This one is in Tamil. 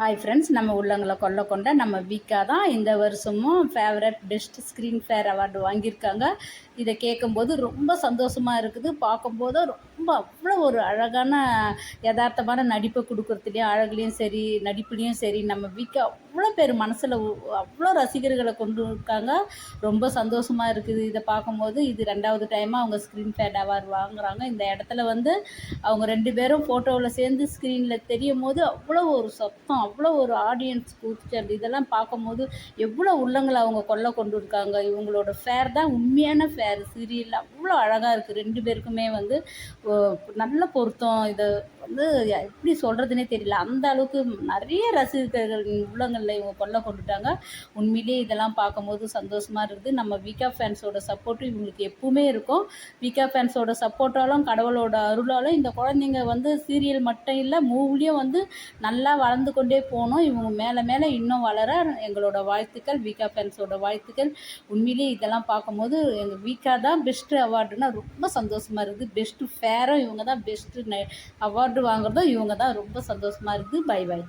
ஹாய் ஃப்ரெண்ட்ஸ் நம்ம உள்ளங்களை கொல்ல கொண்ட நம்ம வீக்கா தான் இந்த வருஷமும் favourite best screen pair award வாங்கியிருக்காங்க. இதை கேட்கும்போது ரொம்ப சந்தோஷமாக இருக்குது. பார்க்கும்போது ரொம்ப அவ்வளோ ஒரு அழகான யதார்த்தமான நடிப்பை கொடுக்குறதுலையும் அழகுலேயும் சரி நடிப்புலேயும் சரி நம்ம வீக்கா அவ்வளோ பேர் மனசில் அவ்வளோ ரசிகர்களை கொண்டு இருக்காங்க. ரொம்ப சந்தோஷமாக இருக்குது இதை பார்க்கும்போது. இது ரெண்டாவது டைமாக அவங்க ஸ்க்ரீன் ஃபேர் அவார்டு வாங்குகிறாங்க இந்த இடத்துல வந்து அவங்க ரெண்டு பேரும் ஃபோட்டோவில் சேர்ந்து ஸ்க்ரீனில் தெரியும் போது அவ்வளோ ஒரு சத்தம் அவ்வளோ ஒரு ஆடியன்ஸ் கூச்சல் இதெல்லாம் பார்க்கும்போது எவ்வளோ உள்ளங்களை அவங்க கொல்ல கொண்டு இருக்காங்க இவங்களோட ஃபேர் தான் உண்மையான ஃபேர் சீரியல் அவ்வளோ அழகாக இருக்குது ரெண்டு பேருக்குமே வந்து நல்ல பொருத்தம். இதை வந்து எப்படி சொல்கிறதுனே தெரியல. அந்த அளவுக்கு நிறைய ரசிகர்கள் உள்ளங்களில் இவங்க கொல்ல கொண்டுட்டாங்க. உண்மையிலேயே இதெல்லாம் பார்க்கும்போது சந்தோஷமாக இருக்குது. நம்ம விகா ஃபேன்ஸோட சப்போர்ட்டும் இவங்களுக்கு எப்பவுமே இருக்கும். விகா ஃபேன்ஸோட சப்போர்ட்டாலும் கடவுளோட அருளாலும் இந்த குழந்தைங்க வந்து சீரியல் மட்டும் இல்லை மூவிலையும் வந்து நல்லா வளர்ந்து கொண்டே போகணும். இவங்க மேலே மேலே இன்னும் வளர எங்களோட வாழ்த்துக்கள் விகா ஃபேன்ஸோட வாழ்த்துக்கள். உண்மையிலேயே இதெல்லாம் பார்க்கும்போது எங்கள் விகா தான் பெஸ்ட்டு அவார்டுனா ரொம்ப சந்தோஷமாக இருக்குது. பெஸ்ட்டு ஃபேரும் இவங்க தான் பெஸ்ட்டு அவார்டு வாங்குறதும் இவங்க தான் ரொம்ப சந்தோஷமாக இருக்குது பை பை